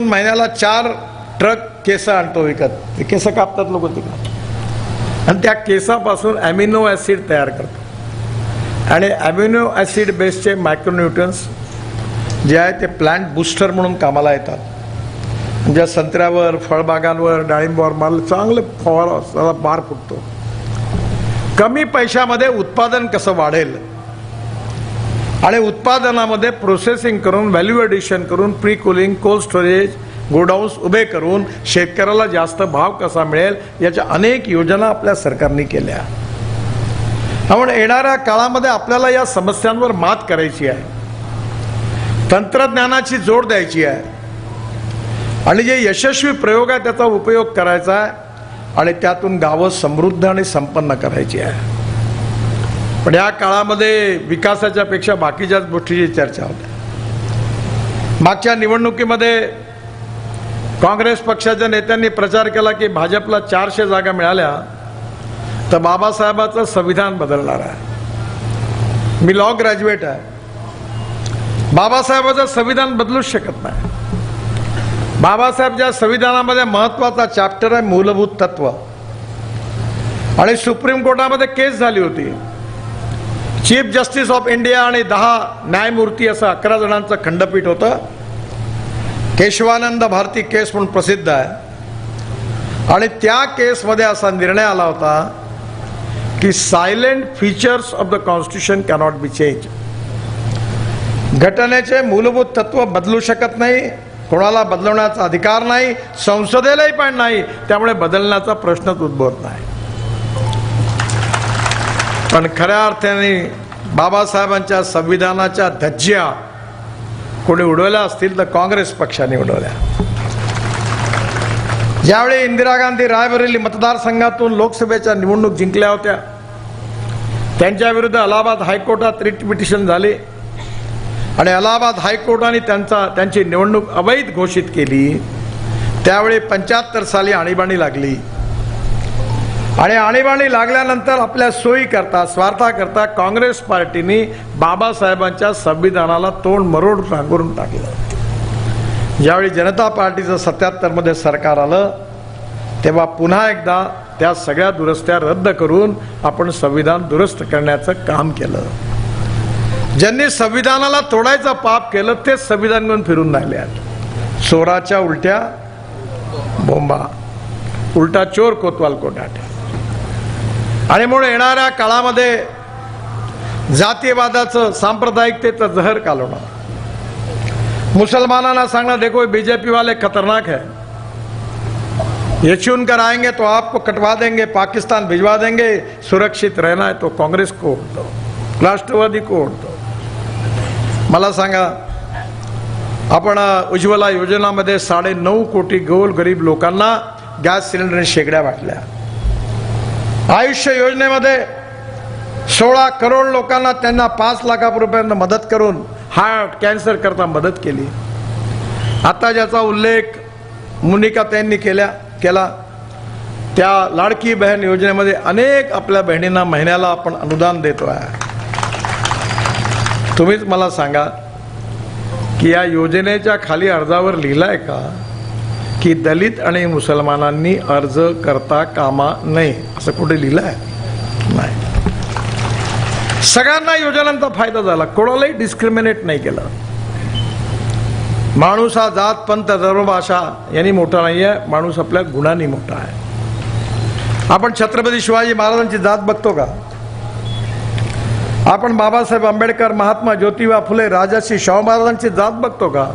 महिन्याला चार ट्रक केस आणतो विकत. ते केस कापतात लोक तिकडे. आणि त्या केसापासून ॲमिनो ॲसिड तयार करतो आणि ॲमिनो ॲसिड बेसचे मायक्रोन्युट्रन्स जे आहे ते प्लांट बुस्टर म्हणून कामाला येतात. ज्या संत्र्यावर फळबागांवर डाळिंबावर माल चांगलं फवारा त्याला बार फुटतो. कमी पैशामध्ये उत्पादन कसं वाढेल? आणि उत्पादनामध्ये प्रोसेसिंग करून व्हॅल्यू एडिशन करून pre cooling cold storage godowns उभे करून शेतकऱ्याला जास्त भाव कसा मिळेल याच्या अनेक योजना आपल्या सरकारने केल्या. त्यामुळे येणाऱ्या काळामध्ये आपल्याला या समस्यांवर मात करायची आहे. तंत्रज्ञानाची जोड द्यायची आहे. आणि जे यशस्वी प्रयोग आहे त्याचा उपयोग करायचा आहे आणि त्यातून गावं समृद्ध आणि संपन्न करायची आहे. पण या काळामध्ये विकासाच्या पेक्षा बाकीच्याच गोष्टीची चर्चा होते. मागच्या निवडणुकीमध्ये काँग्रेस पक्षाच्या नेत्यांनी प्रचार केला की भाजपला चारशे जागा मिळाल्या तर बाबासाहेबाचं संविधान बदलणार आहे. मी लॉ ग्रॅज्युएट आहे. बाबासाहेबाचं संविधान बदलूच शकत नाही. बाबासाहेबच्या संविधानामध्ये महत्त्वाचा चॅप्टर आहे मूलभूत तत्व. आणि सुप्रीम कोर्टामध्ये केस झाली होती. चीफ जस्टिस ऑफ इंडिया आणि दहा न्यायमूर्ती असं अकरा जणांचं खंडपीठ होतं. केशवानंद भारती केस म्हणून प्रसिद्ध आहे. आणि त्या केसमध्ये असा निर्णय आला होता की silent features of the constitution cannot be change. घटनेचे मूलभूत तत्व बदलू शकत नाही कोणाला बदलवण्याचा अधिकार नाही संसदेलाही पण नाही त्यामुळे बदलण्याचा प्रश्नच उद्भवत नाही. पण खऱ्या अर्थाने बाबासाहेबांच्या संविधानाच्या धज्ज्या कोणी उडवल्या असतील तर काँग्रेस पक्षाने उडवल्या. ज्यावेळी इंदिरा गांधी रायबरेली मतदारसंघातून लोकसभेच्या निवडणूक जिंकल्या होत्या त्यांच्या विरुद्ध अलाहाबाद हायकोर्टात रिट पिटिशन झाले आणि अलाहाबाद हायकोर्टाने त्यांचा त्यांची निवडणूक अवैध घोषित केली. त्यावेळी पंच्याहत्तर साली आणीबाणी लागली. आणि आणीबाणी लागल्यानंतर आपल्या सोयी करता स्वार्थाकरता काँग्रेस पार्टीने बाबासाहेबांच्या संविधानाला तोंड मरोड रांगोरून टाकलं. ज्यावेळी जनता पार्टीचं सत्याहत्तरमध्ये सरकार आलं तेव्हा पुन्हा एकदा त्या सगळ्या दुरुस्त्या रद्द करून आपण संविधान दुरुस्त करण्याचं काम केलं. ज्यांनी संविधानाला तोडायचं पाप केलं तेच संविधान घेऊन फिरून राहिले आहेत. चोराच्या उलट्या बोंबा. उलटा चोर कोतवाल कोटाट्या आणि म्हणून येणाऱ्या काळामध्ये जातीयवादाचं सांप्रदायिकतेचं जहर कालवणं. मुसलमानांना सांगणं देखो बीजेपी वाले खतरनाक है। ये चुनकर आएंगे तो आपको कटवा देंगे पाकिस्तान भिजवा देंगे सुरक्षित रहना है तो काँग्रेस को वोट दो राष्ट्रवादी को वोट दो। मला सांगा आपण उज्ज्वला योजनामध्ये साडे नऊ कोटी गोल गरीब लोकांना गॅस सिलेंडर शेगड्या वाटल्या। आयुष्य योजनेमध्ये सोळा करोड लोकांना त्यांना पाच लाखापर्यंत मदत करून हार्ट कॅन्सर करता मदत केली. आता ज्याचा उल्लेख मुनिका त्यांनी केल्या केला त्या लाडकी बहीण योजनेमध्ये अनेक आपल्या बहिणींना महिन्याला आपण अनुदान देतो आहे. तुम्हीच मला सांगा की या योजनेच्या खाली अर्जावर लिहिलाय का? की दलित आणि मुसलमानांनी अर्ज करता कामा नये असं कुठे लिहिलं आहे नाही. सगळ्यांना योजनांचा फायदा झाला. कोणालाही डिस्क्रिमिनेट नाही केलं. माणूस हा जात पंथ धर्म भाषा यांनी मोठा नाही आहे माणूस आपल्या गुणांनी मोठा आहे. आपण छत्रपती शिवाजी महाराजांची जात बघतो का? आपण बाबासाहेब आंबेडकर महात्मा ज्योतिबा फुले राजाशी शाहू महाराजांची जात बघतो का?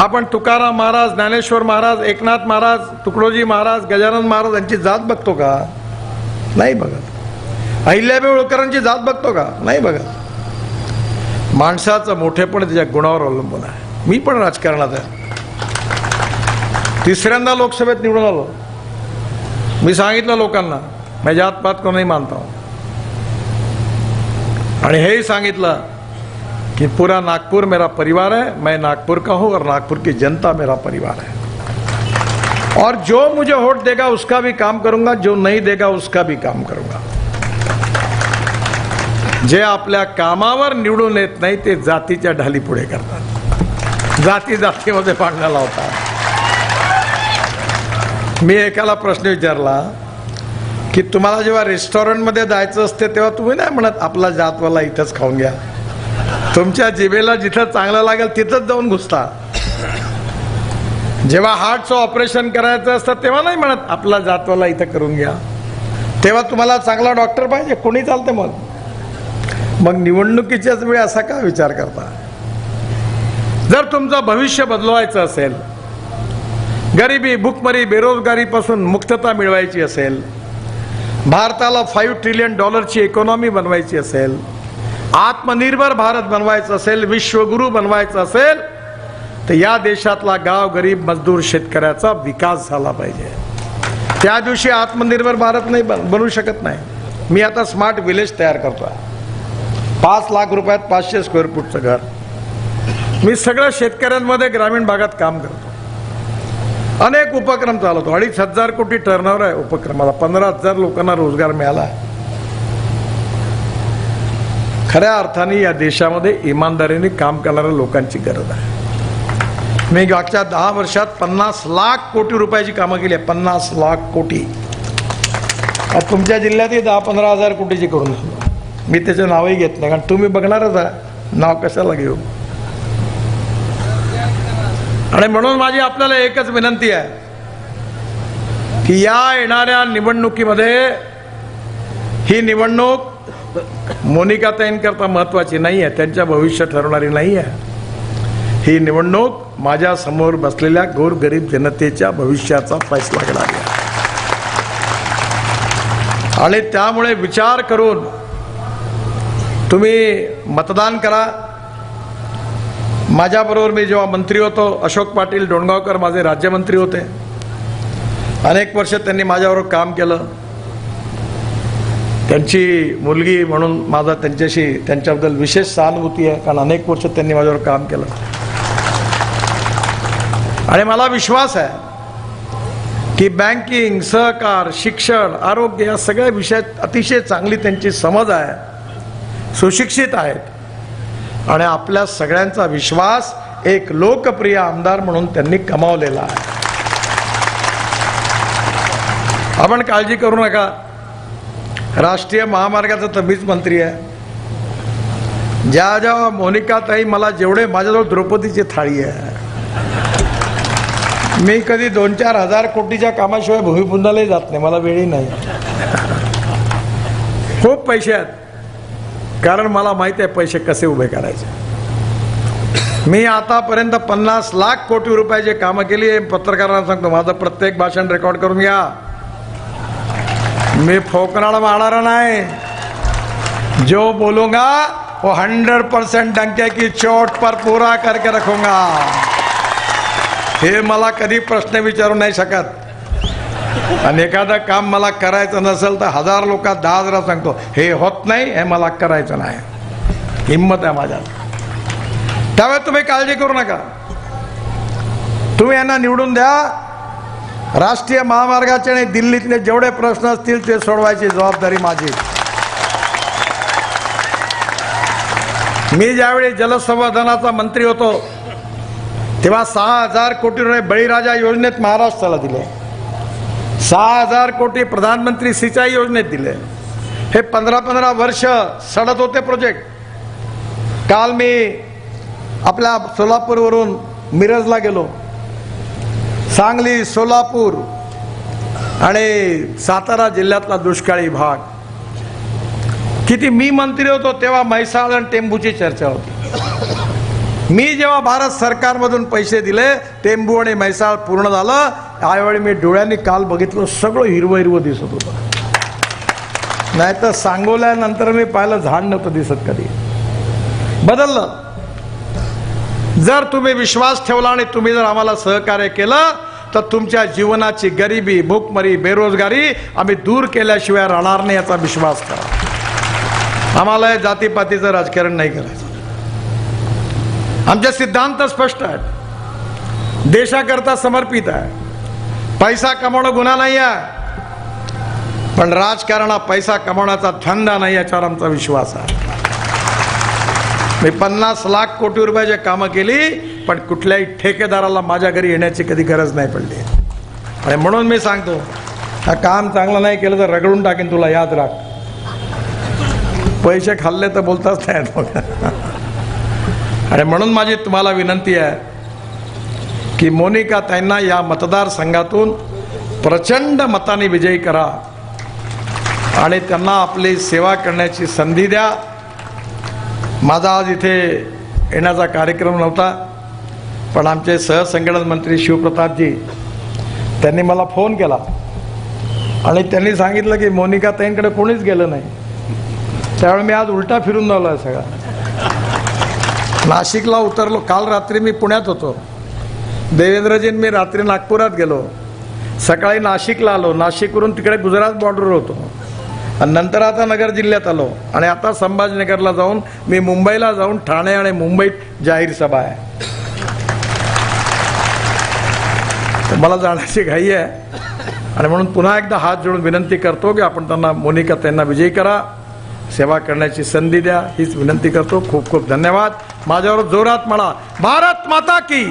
आपण तुकाराम महाराज ज्ञानेश्वर महाराज एकनाथ महाराज तुकडोजी महाराज गजानन महाराज यांची जात बघतो का? नाही बघत. अहिल्याबाई होळकरांची जात बघतो का? नाही बघत. माणसाचं मोठेपण त्याच्या गुणावर अवलंबून आहे. मी पण राजकारणात आहे. तिसऱ्यांदा लोकसभेत निवडून आलो. मी सांगितलं लोकांना मी जात पात मानता आणि हेही सांगितलं कि पूरा नागपुर मेरा परिवार है मैं नागपुर का हूं और नागपुर की जनता मेरा परिवार है। और जो मुझे वोट देगा उसका भी काम करूंगा जो नहीं देगा उसका भी काम करूंगा। जे आपल्या कामावर निवडून येत नाही ते जातीच्या ढाली पुढे करतात। जाती जातीमध्ये भांडणाला होता मी एकाला प्रश्न विचारला की तुम्हाला जेव्हा रेस्टॉरंटमध्ये जायचं असते तेव्हा तुम्ही नाही म्हणत आपला जातवाला इथंच खाऊन घ्या? तुमच्या जिभेला जिथं चांगलं लागेल तिथंच जाऊन घुसता. जेव्हा हार्टचं ऑपरेशन करायचं असतं तेव्हा नाही म्हणत आपला जातवाला इथं करून घ्या. तेव्हा तुम्हाला चांगला डॉक्टर पाहिजे कोणी चालते मग? मग निवडणुकीच्याच वेळी असा का विचार करता? जर तुमचं भविष्य बदलवायचं असेल गरिबी भूकमरी बेरोजगारीपासून मुक्तता मिळवायची असेल भारताला फाईव्ह ट्रिलियन डॉलरची इकॉनॉमी बनवायची असेल आत्मनिर्भर भारत बनवायचं असेल विश्वगुरू बनवायचं असेल तर या देशातला गाव गरीब मजदूर शेतकऱ्याचा विकास झाला पाहिजे. त्या दिवशी आत्मनिर्भर भारत नाही बन बनू शकत नाही. मी आता स्मार्ट विलेज तयार करतोय पाच लाख रुपयात पाचशे स्क्वेअर फूटचं घर. मी सगळ्या शेतकऱ्यांमध्ये ग्रामीण भागात काम करतो. अनेक उपक्रम चालवतो. अडीच हजार कोटी टर्नओव्हर आहे उपक्रमाला. पंधरा हजार लोकांना रोजगार मिळाला आहे. खऱ्या अर्थाने या देशामध्ये इमानदारीने काम करणाऱ्या लोकांची गरज आहे. मी मागच्या दहा वर्षात पन्नास लाख कोटी रुपयाची कामं केली आहे. पन्नास लाख कोटी. तुमच्या जिल्ह्यातही दहा पंधरा हजार कोटीची करून मी त्याचं नावही घेत नाही. कारण तुम्ही बघणारच आहे. नाव कशाला घेऊ? आणि म्हणून माझी आपल्याला एकच विनंती आहे की या येणाऱ्या निवडणुकीमध्ये ही निवडणूक मोनिका ताईंकरता महत्वाची नाही आहे त्यांच्या भविष्य ठरवणारी नाही आहे ही निवडणूक माझ्यासमोर बसलेल्या गोरगरीब जनतेच्या भविष्याचा फैसला घेणारी आहे. आणि त्यामुळे विचार करून तुम्ही मतदान करा. माझ्याबरोबर मी जेव्हा मंत्री होतो अशोक पाटील डोणगावकर माझे राज्यमंत्री होते. अनेक वर्ष त्यांनी माझ्याबरोबर काम केलं. त्यांची मुलगी म्हणून माझा त्यांच्याशी त्यांच्याबद्दल विशेष सहानुभूती आहे कारण अनेक वर्ष त्यांनी माझ्यावर काम केलं. आणि मला विश्वास आहे की बँकिंग सहकार शिक्षण आरोग्य या सगळ्या विषयात अतिशय चांगली त्यांची समज आहे सुशिक्षित आहेत. आणि आपल्या सगळ्यांचा विश्वास एक लोकप्रिय आमदार म्हणून त्यांनी कमावलेला आहे. आपण काळजी करू नका. राष्ट्रीय महामार्गाचा तर मीच मंत्री आहे. ज्या ज्या मोनिकाताई मला जेवढे माझ्याजवळ द्रौपदीची थाळी आहे. मी कधी दोन चार हजार कोटीच्या कामाशिवाय भूमिपुंजालाही जात नाही मला वेळही नाही. खूप पैसे आहेत. कारण मला माहिती आहे पैसे कसे उभे करायचे. मी आतापर्यंत पन्नास लाख कोटी रुपयाचे कामं केली पत्रकारांना सांगतो माझं प्रत्येक भाषण रेकॉर्ड करून घ्या. मैं फोकनाड़ मारणार नाही। जो बोलूंगा वो हंड्रेड परसेंट डंके की चोट पर पूरा करके रखूंगा। हे मला कधी प्रश्न विचारू नाही शकत। आणि एखादं काम मला करायचं नसेल तर हजार लोकात दहा हजार सांगतो हे होत नाही हे मला करायचं नाही. हिंमत आहे माझ्यात. त्यावेळेस तुम्ही काळजी करू नका. तुम्ही यांना निवडून द्या राष्ट्रीय महामार्गाचे आणि दिल्लीतले जेवढे प्रश्न असतील ते सोडवायची जबाबदारी माझी. मी ज्यावेळी जलसंवर्धनाचा मंत्री होतो तेव्हा सहा हजार कोटी रुपये बळीराजा योजनेत महाराष्ट्राला दिले. सहा हजार कोटी प्रधानमंत्री सिंचाई योजनेत दिले. हे पंधरा पंधरा वर्ष सडत होते प्रोजेक्ट काल मी आपल्या सोलापूरवरून मिरजला गेलो. सांगली सोलापूर आणि सातारा जिल्ह्यातला दुष्काळी भाग. किती मी मंत्री होतो तेव्हा म्हैसाळ आणि टेंबूची चर्चा होती. मी जेव्हा भारत सरकारमधून पैसे दिले टेंबू आणि म्हैसाळ पूर्ण झालं त्यावेळी मी डोळ्यांनी काल बघितलं सगळं हिरवं हिरवं दिसत होतं. नाही तर सांगोल्यानंतर मी पाहिलं झाड नव्हतं दिसत कधी. बदललं. जर तुम्ही विश्वास ठेवला आणि तुम्ही जर आम्हाला सहकार्य केलं तर तुमच्या जीवनाची गरिबी भूकमरी बेरोजगारी आम्ही दूर केल्याशिवाय राहणार नाही याचा विश्वास करा. आम्हाला जातीपातीचं राजकारण नाही करायचं. आमचे सिद्धांत स्पष्ट आहेत. देशाकरता समर्पित आहे. पैसा कमवणं गुन्हा नाही आहे. पण राजकारणा पैसा कमवण्याचा धंदा नाही याच्यावर आमचा विश्वास आहे. मी पन्नास लाख कोटी रुपयाची कामं केली पण कुठल्याही ठेकेदाराला माझ्या घरी येण्याची कधी गरज नाही पडली. आणि म्हणून मी सांगतो हा काम चांगलं नाही केलं तर रगडून टाकेन तुला याद राख. पैसे खाल्ले तर बोलताच नाही मग आणि म्हणून माझी तुम्हाला विनंती आहे की मोनिका त्यांना या मतदारसंघातून प्रचंड मताने विजयी करा. आणि त्यांना आपली सेवा करण्याची संधी द्या. माझा आज इथे येण्याचा कार्यक्रम नव्हता पण आमचे सहसंघटन मंत्री शिवप्रतापजी त्यांनी मला फोन केला. आणि त्यांनी सांगितलं की मोनिका ताईंकडे कोणीच गेलं नाही. त्यावेळी मी आज उलटा फिरून आलो आहे सगळा. नाशिकला उतरलो. काल रात्री मी पुण्यात होतो. देवेंद्रजीन मी रात्री नागपुरात गेलो. सकाळी नाशिकला आलो. नाशिकवरून तिकडे गुजरात बॉर्डरवर होतो. आणि नंतर आता नगर जिल्ह्यात आलो. आणि आता संभाजीनगरला जाऊन मी मुंबईला जाऊन ठाणे आणि मुंबईत जाहीर सभा आहे. मला जाण्याची घाई आहे. आणि म्हणून पुन्हा एकदा हात जोडून विनंती करतो की आपण त्यांना मोनिका त्यांना विजयी करा. सेवा करण्याची संधी द्या. हीच विनंती करतो. खूप खूप धन्यवाद. माझ्यावर जोरात म्हणा. भारत माता की.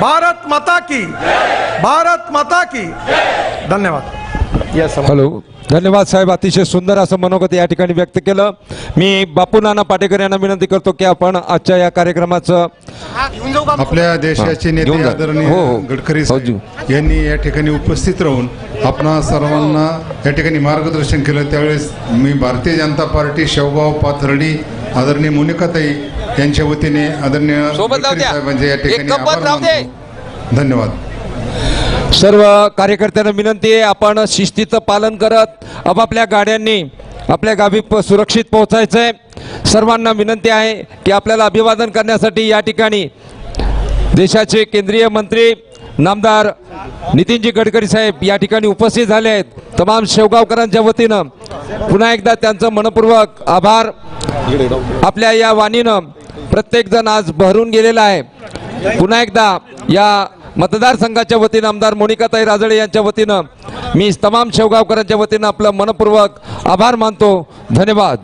भारत माता की. भारत माता की. धन्यवाद. हॅलो. धन्यवाद साहेब. अतिशय सुंदर असं मनोगत या ठिकाणी व्यक्त केलं. मी बापू नाना पाटेकर यांना विनंती करतो की आपण आजच्या या कार्यक्रमाचं आपल्या देशाचे नेते. आदरणीय हो, हो. गडकरी हो, साहेब यांनी या ठिकाणी उपस्थित राहून आपणा सर्वांना या ठिकाणी मार्गदर्शन केलं. त्यावेळेस मी भारतीय जनता पार्टी शेवगाव पाथर्डी आदरणीय मोनिकाताई यांच्या वतीने आदरणीय. साहेबांचे या ठिकाणी धन्यवाद. सर्व कार्यकर्त्यांना विनंती आहे आपण शिस्तीचं पालन करत आपापल्या गाड्यांनी आपल्या गावी प- सुरक्षित पोहोचायचं आहे सर्वांना विनंती आहे की आपल्याला अभिवादन करण्यासाठी या ठिकाणी देशाचे केंद्रीय मंत्री नामदार नितीनजी गडकरी साहेब या ठिकाणी उपस्थित झाले आहेत. तमाम शेवगावकरांच्या वतीनं पुन्हा एकदा त्यांचं मनपूर्वक आभार. आपल्या या वाणीनं प्रत्येकजण आज बहरून गेलेला आहे. पुन्हा एकदा या मतदारसंघाच्या वतीनं आमदार मोनिकाताई राजळे यांच्या वतीनं मी तमाम शेवगावकरांच्या वतीनं आपलं मनपूर्वक आभार मानतो. धन्यवाद.